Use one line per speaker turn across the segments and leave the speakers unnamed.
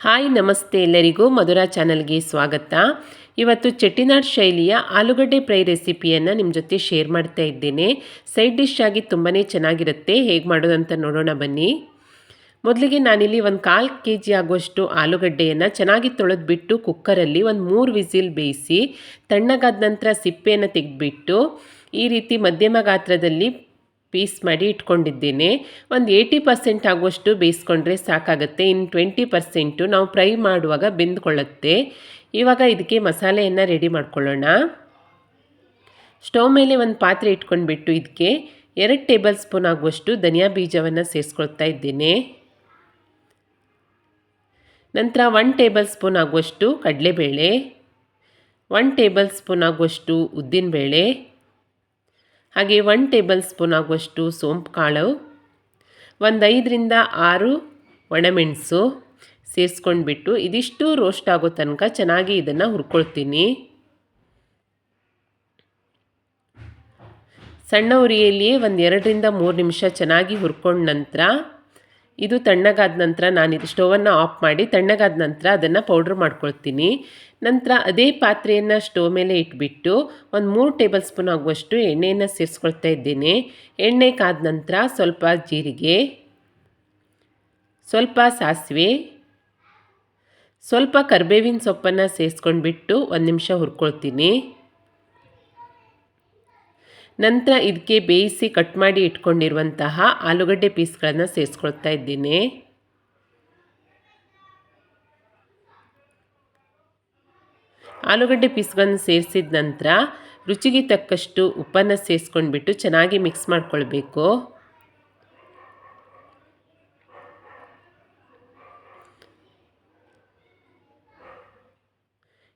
Hi, ನಮಸ್ತೆ ಎಲ್ಲರಿಗೂ ಮಧುರಾ ಚಾನಲ್ಗೆ ಸ್ವಾಗತ. ಇವತ್ತು ಚೆಟ್ಟಿನಾಡ್ ಶೈಲಿಯ ಆಲೂಗಡ್ಡೆ ಫ್ರೈ ರೆಸಿಪಿಯನ್ನು ನಿಮ್ಮ ಜೊತೆ ಶೇರ್ ಮಾಡ್ತಾ ಇದ್ದೇನೆ. ಸೈಡ್ ಡಿಶ್ ಆಗಿ ತುಂಬಾ ಚೆನ್ನಾಗಿರುತ್ತೆ. ಹೇಗೆ ಮಾಡೋದಂತ ನೋಡೋಣ ಬನ್ನಿ. ಮೊದಲಿಗೆ ನಾನಿಲ್ಲಿ ಒಂದು ಕಾಲು ಕೆ ಜಿ ಆಗುವಷ್ಟು ಆಲೂಗಡ್ಡೆಯನ್ನು ಚೆನ್ನಾಗಿ ತೊಳೆದ್ಬಿಟ್ಟು ಕುಕ್ಕರಲ್ಲಿ ಒಂದು ಮೂರು ವಿಸಿಲ್ ಬೇಯಿಸಿ ತಣ್ಣಗಾದ ನಂತರ ಸಿಪ್ಪೆಯನ್ನು ತೆಗೆದುಬಿಟ್ಟು ಈ ರೀತಿ ಮಧ್ಯಮ ಗಾತ್ರದಲ್ಲಿ ಪೀಸ್ ಮಾಡಿ ಇಟ್ಕೊಂಡಿದ್ದೇನೆ. ಒಂದು ಏಯ್ಟಿ ಪರ್ಸೆಂಟ್ ಆಗುವಷ್ಟು ಬೇಯಿಸ್ಕೊಂಡ್ರೆ ಸಾಕಾಗುತ್ತೆ. ಇನ್ನು ಟ್ವೆಂಟಿ ಪರ್ಸೆಂಟು ನಾವು ಫ್ರೈ ಮಾಡುವಾಗ ಬೆಂದ್ಕೊಳ್ಳುತ್ತೆ. ಇವಾಗ ಇದಕ್ಕೆ ಮಸಾಲೆಯನ್ನು ರೆಡಿ ಮಾಡ್ಕೊಳ್ಳೋಣ. ಸ್ಟವ್ ಮೇಲೆ ಒಂದು ಪಾತ್ರೆ ಇಟ್ಕೊಂಡ್ಬಿಟ್ಟು ಇದಕ್ಕೆ ಎರಡು ಟೇಬಲ್ ಸ್ಪೂನ್ ಆಗುವಷ್ಟು ಧನಿಯಾ ಬೀಜವನ್ನು ಸೇರಿಸ್ಕೊಳ್ತಾ ಇದ್ದೇನೆ. ನಂತರ ಒನ್ ಟೇಬಲ್ ಸ್ಪೂನ್ ಆಗುವಷ್ಟು ಕಡಲೆಬೇಳೆ. ಒನ್ ಟೇಬಲ್ ಸ್ಪೂನ್ ಆಗುವಷ್ಟು ಉದ್ದಿನಬೇಳೆ. ಹಾಗೆ ಒನ್ ಟೇಬಲ್ ಸ್ಪೂನ್ ಆಗುವಷ್ಟು ಸೋಂಪು ಕಾಳು, ಒಂದು ಐದರಿಂದ ಆರು ಒಣಮೆಣಸು ಸೇರಿಸ್ಕೊಂಡ್ಬಿಟ್ಟು ಇದಿಷ್ಟು ರೋಸ್ಟ್ ಆಗೋ ತನಕ ಚೆನ್ನಾಗಿ ಇದನ್ನು ಹುರ್ಕೊಳ್ತೀನಿ. ಸಣ್ಣ ಉರಿಯಲ್ಲಿಯೇ ಒಂದು ಎರಡರಿಂದ ಮೂರು ನಿಮಿಷ ಚೆನ್ನಾಗಿ ಹುರ್ಕೊಂಡ ನಂತರ ಇದು ತಣ್ಣಗಾದ ನಂತರ ನಾನು ಇದು ಸ್ಟೋವನ್ನು ಆಫ್ ಮಾಡಿ ತಣ್ಣಗಾದ ನಂತರ ಅದನ್ನು ಪೌಡ್ರ್ ಮಾಡ್ಕೊಳ್ತೀನಿ. ನಂತರ ಅದೇ ಪಾತ್ರೆಯನ್ನು ಸ್ಟೋವ್ ಮೇಲೆ ಇಟ್ಬಿಟ್ಟು ಒಂದು ಮೂರು ಟೇಬಲ್ ಸ್ಪೂನ್ ಆಗುವಷ್ಟು ಎಣ್ಣೆಯನ್ನು ಸೇರಿಸ್ಕೊಳ್ತಾ ಇದ್ದೇನೆ. ಎಣ್ಣೆ ಕಾದ ನಂತರ ಸ್ವಲ್ಪ ಜೀರಿಗೆ, ಸ್ವಲ್ಪ ಸಾಸಿವೆ, ಸ್ವಲ್ಪ ಕರ್ಬೇವಿನ ಸೊಪ್ಪನ್ನು ಸೇರಿಸ್ಕೊಂಡ್ಬಿಟ್ಟು ಒಂದು ನಿಮಿಷ ಹುರ್ಕೊಳ್ತೀನಿ. ನಂತರ ಇದಕ್ಕೆ ಬೇಯಿಸಿ ಕಟ್ ಮಾಡಿ ಇಟ್ಕೊಂಡಿರುವಂತಹ ಆಲೂಗಡ್ಡೆ ಪೀಸ್ಗಳನ್ನು ಸೇರಿಸ್ಕೊಳ್ತಾ ಇದ್ದೀನಿ. ಆಲೂಗಡ್ಡೆ ಪೀಸ್ಗಳನ್ನು ಸೇರಿಸಿದ ನಂತರ ರುಚಿಗೆ ತಕ್ಕಷ್ಟು ಉಪ್ಪನ್ನು ಸೇರಿಸ್ಕೊಂಡ್ಬಿಟ್ಟು ಚೆನ್ನಾಗಿ ಮಿಕ್ಸ್ ಮಾಡ್ಕೊಳ್ಬೇಕು.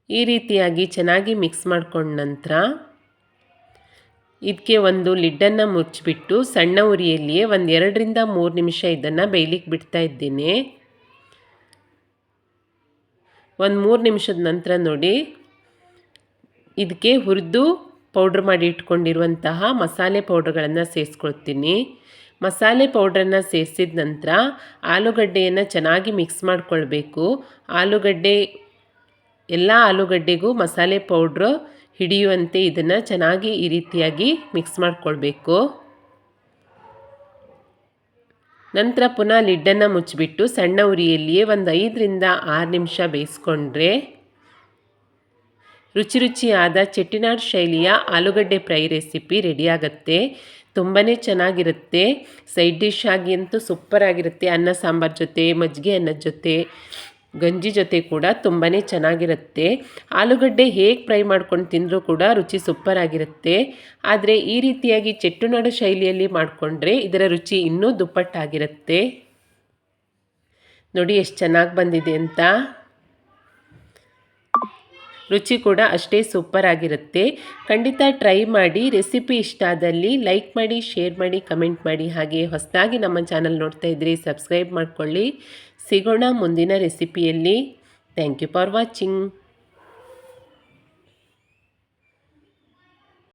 ಈ ರೀತಿಯಾಗಿ ಚೆನ್ನಾಗಿ ಮಿಕ್ಸ್ ಮಾಡ್ಕೊಂಡ ನಂತರ ಇದಕ್ಕೆ ಒಂದು ಲಿಡ್ಡನ್ನು ಮುಚ್ಚಿಬಿಟ್ಟು ಸಣ್ಣ ಉರಿಯಲ್ಲಿಯೇ ಒಂದು ಎರಡರಿಂದ ಮೂರು ನಿಮಿಷ ಇದನ್ನು ಬೇಯಲಿಕ್ಕೆ ಬಿಡ್ತಾ ಇದ್ದೀನಿ. ಒಂದು ಮೂರು ನಿಮಿಷದ ನಂತರ ನೋಡಿ ಇದಕ್ಕೆ ಹುರಿದು ಪೌಡ್ರ್ ಮಾಡಿ ಇಟ್ಕೊಂಡಿರುವಂತಹ ಮಸಾಲೆ ಪೌಡ್ರ್ಗಳನ್ನು ಸೇರಿಸ್ಕೊಳ್ತೀನಿ ಮಸಾಲೆ ಪೌಡ್ರನ್ನು ಸೇರಿಸಿದ ನಂತರ ಆಲೂಗಡ್ಡೆಯನ್ನು ಚೆನ್ನಾಗಿ ಮಿಕ್ಸ್ ಮಾಡಿಕೊಳ್ಬೇಕು. ಆಲೂಗಡ್ಡೆ, ಎಲ್ಲ ಆಲೂಗಡ್ಡೆಗೂ ಮಸಾಲೆ ಪೌಡ್ರು ಹಿಡಿಯುವಂತೆ ಇದನ್ನು ಚೆನ್ನಾಗಿ ಈ ರೀತಿಯಾಗಿ ಮಿಕ್ಸ್ ಮಾಡಿಕೊಳ್ಬೇಕು. ನಂತರ ಪುನಃ ಲಿಡ್ಡನ್ನು ಮುಚ್ಚಿಬಿಟ್ಟು ಸಣ್ಣ ಉರಿಯಲ್ಲಿಯೇ ಒಂದು ಐದರಿಂದ ಆರು ನಿಮಿಷ ಬೇಯಿಸ್ಕೊಂಡ್ರೆ ರುಚಿ ರುಚಿಯಾದ ಚೆಟ್ಟಿನಾಡ್ ಶೈಲಿಯ ಆಲೂಗಡ್ಡೆ ಫ್ರೈ ರೆಸಿಪಿ ರೆಡಿಯಾಗತ್ತೆ ತುಂಬಾ ಚೆನ್ನಾಗಿರುತ್ತೆ. ಸೈಡ್ ಡಿಶ್ ಆಗಿ ಅಂತೂ ಸೂಪರಾಗಿರುತ್ತೆ ಅನ್ನ, ಸಾಂಬಾರು ಜೊತೆ, ಮಜ್ಜಿಗೆ, ಅನ್ನದ ಜೊತೆ. ಗಂಜಿ ಜೊತೆ ಕೂಡ ತುಂಬಾ ಚೆನ್ನಾಗಿರುತ್ತೆ. ಆಲೂಗಡ್ಡೆ ಹೇಗೆ ಫ್ರೈ ಮಾಡ್ಕೊಂಡು ತಿಂದರೂ ಕೂಡ ರುಚಿ ಸೂಪರಾಗಿರುತ್ತೆ ಆದರೆ ಈ ರೀತಿಯಾಗಿ ಚೆಟ್ಟುನಾಡು ಶೈಲಿಯಲ್ಲಿ ಮಾಡಿಕೊಂಡ್ರೆ ಇದರ ರುಚಿ ಇನ್ನೂ ದುಪ್ಪಟ್ಟಾಗಿರುತ್ತೆ. ನೋಡಿ ಎಷ್ಟು ಚೆನ್ನಾಗಿ ಬಂದಿದೆ ಅಂತ. ರುಚಿ ಕೂಡ ಅಷ್ಟೇ ಸೂಪರ್ ಆಗಿರುತ್ತೆ. ಖಂಡಿತ ಟ್ರೈ ಮಾಡಿ, ರೆಸಿಪಿ ಇಷ್ಟ ಆದಲ್ಲಿ ಲೈಕ್ ಮಾಡಿ, ಶೇರ್ ಮಾಡಿ, ಕಮೆಂಟ್ ಮಾಡಿ. ಹಾಗೆ ಹೊಸದಾಗಿ ನಮ್ಮ ಚಾನಲ್ ನೋಡ್ತಾ ಇದ್ರಿ ಸಬ್ಸ್ಕ್ರೈಬ್ ಮಾಡ್ಕೊಳ್ಳಿ. ಸಿಗೋಣ ಮುಂದಿನ ರೆಸಿಪಿಯಲ್ಲಿ. Thank you for watching.